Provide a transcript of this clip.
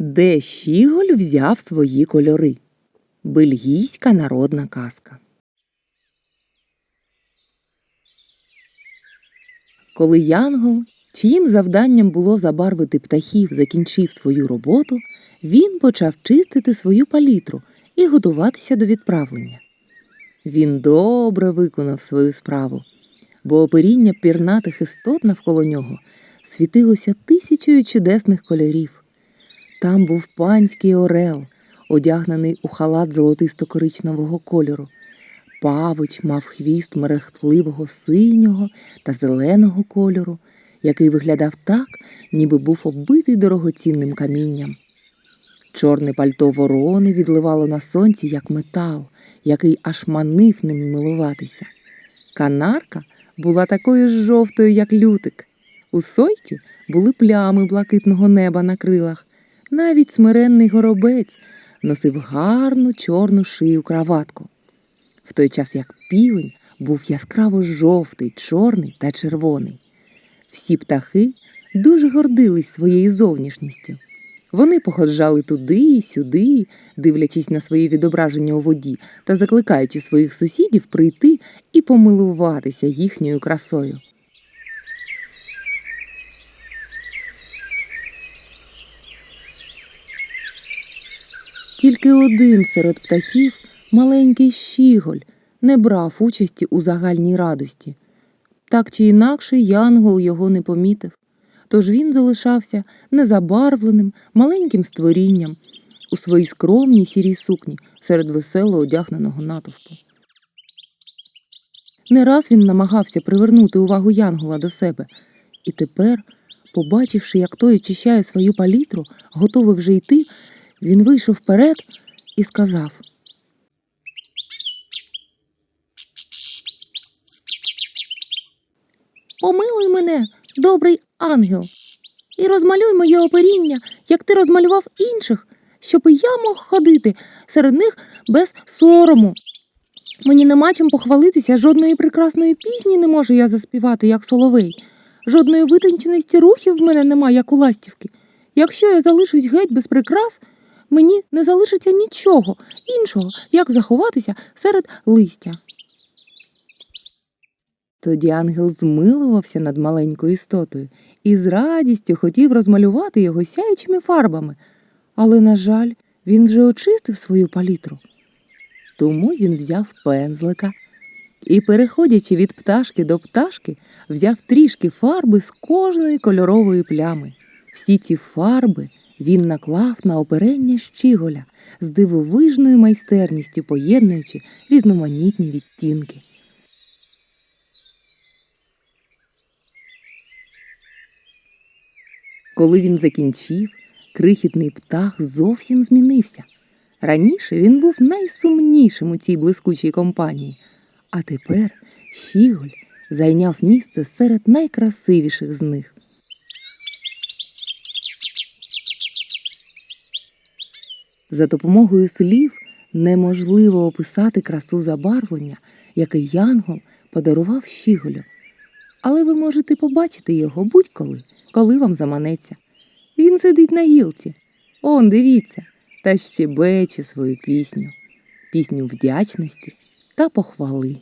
Де Щіголь взяв свої кольори? Бельгійська народна казка. Коли Янгол, чиїм завданням було забарвити птахів, закінчив свою роботу, він почав чистити свою палітру і готуватися до відправлення. Він добре виконав свою справу, бо оперіння пірнатих істот навколо нього світилося тисячою чудесних кольорів. Там був панський орел, одягнений у халат золотисто-коричневого кольору. Павич мав хвіст мерехтливого синього та зеленого кольору, який виглядав так, ніби був оббитий дорогоцінним камінням. Чорне пальто ворони відливало на сонці, як метал, який аж манив ним милуватися. Канарка була такою ж жовтою, як лютик. У сойки були плями блакитного неба на крилах. Навіть смиренний горобець носив гарну чорну шию краватку. В той час як півень був яскраво жовтий, чорний та червоний. Всі птахи дуже гордились своєю зовнішністю. Вони походжали туди й сюди, дивлячись на свої відображення у воді та закликаючи своїх сусідів прийти і помилуватися їхньою красою. Тільки один серед птахів, маленький щіголь, не брав участі у загальній радості. Так чи інакше Янгол його не помітив, тож він залишався незабарвленим, маленьким створінням у своїй скромній сірій сукні серед весело одягненого натовпу. Не раз він намагався привернути увагу Янгола до себе, і тепер, побачивши, як той очищає свою палітру, готовий вже йти, він вийшов вперед і сказав. Помилуй мене, добрий ангел, і розмалюй моє оперіння, як ти розмалював інших, щоб і я мог ходити серед них без сорому. Мені нема чим похвалитися, жодної прекрасної пісні не можу я заспівати, як соловей. Жодної витонченості рухів в мене нема, як у ластівки. Якщо я залишусь геть без прикрас, мені не залишиться нічого іншого, як заховатися серед листя. Тоді ангел змилувався над маленькою істотою і з радістю хотів розмалювати його сяючими фарбами, але, на жаль, він вже очистив свою палітру. Тому він взяв пензлика і, переходячи від пташки до пташки, взяв трішки фарби з кожної кольорової плями. Всі ці фарби він наклав на оперення щіголя з дивовижною майстерністю, поєднуючи різноманітні відтінки. Коли він закінчив, крихітний птах зовсім змінився. Раніше він був найсумнішим у цій блискучій компанії, а тепер Щіголь зайняв місце серед найкрасивіших з них. За допомогою слів неможливо описати красу забарвлення, яке Янгол подарував Щіголю. Але ви можете побачити його будь-коли, коли вам заманеться. Він сидить на гілці. Он, дивіться, та щебече свою пісню, пісню вдячності та похвали.